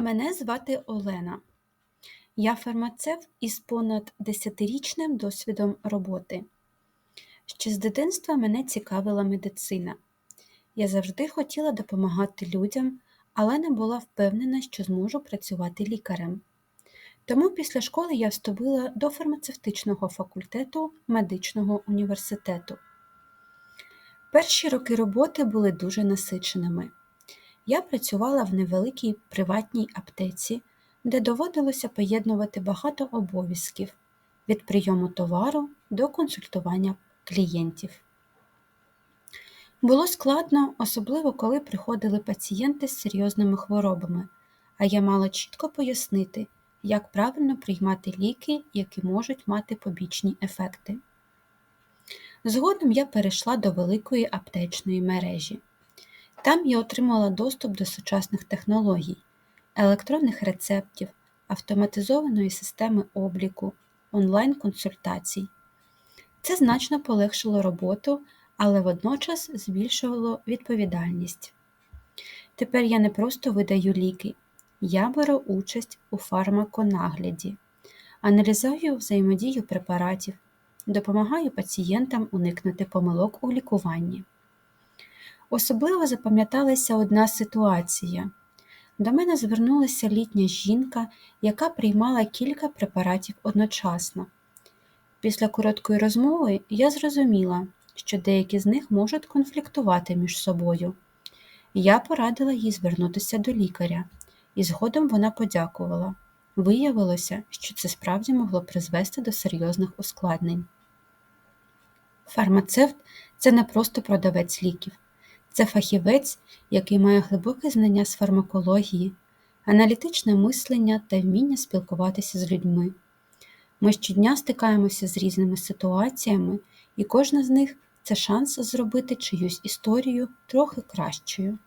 Мене звати Олена. Я фармацевт із понад 10-річним досвідом роботи. Ще з дитинства мене цікавила медицина. Я завжди хотіла допомагати людям, але не була впевнена, що зможу працювати лікарем. Тому після школи я вступила до фармацевтичного факультету медичного університету. Перші роки роботи були дуже насиченими. Я працювала в невеликій приватній аптеці, де доводилося поєднувати багато обов'язків від прийому товару до консультування клієнтів. Було складно, особливо коли приходили пацієнти з серйозними хворобами, а я мала чітко пояснити, як правильно приймати ліки, які можуть мати побічні ефекти. Згодом я перейшла до великої аптечної мережі. Там я отримала доступ до сучасних технологій, електронних рецептів, автоматизованої системи обліку, онлайн-консультацій. Це значно полегшило роботу, але водночас збільшувало відповідальність. Тепер я не просто видаю ліки, я беру участь у фармаконагляді, аналізую взаємодію препаратів, допомагаю пацієнтам уникнути помилок у лікуванні. Особливо запам'яталася одна ситуація. До мене звернулася літня жінка, яка приймала кілька препаратів одночасно. Після короткої розмови я зрозуміла, що деякі з них можуть конфліктувати між собою. Я порадила їй звернутися до лікаря, і згодом вона подякувала. Виявилося, що це справді могло призвести до серйозних ускладнень. Фармацевт це не просто продавець ліків. Це фахівець, який має глибоке знання з фармакології, аналітичне мислення та вміння спілкуватися з людьми. Ми щодня стикаємося з різними ситуаціями, і кожна з них це шанс зробити чиюсь історію трохи кращою.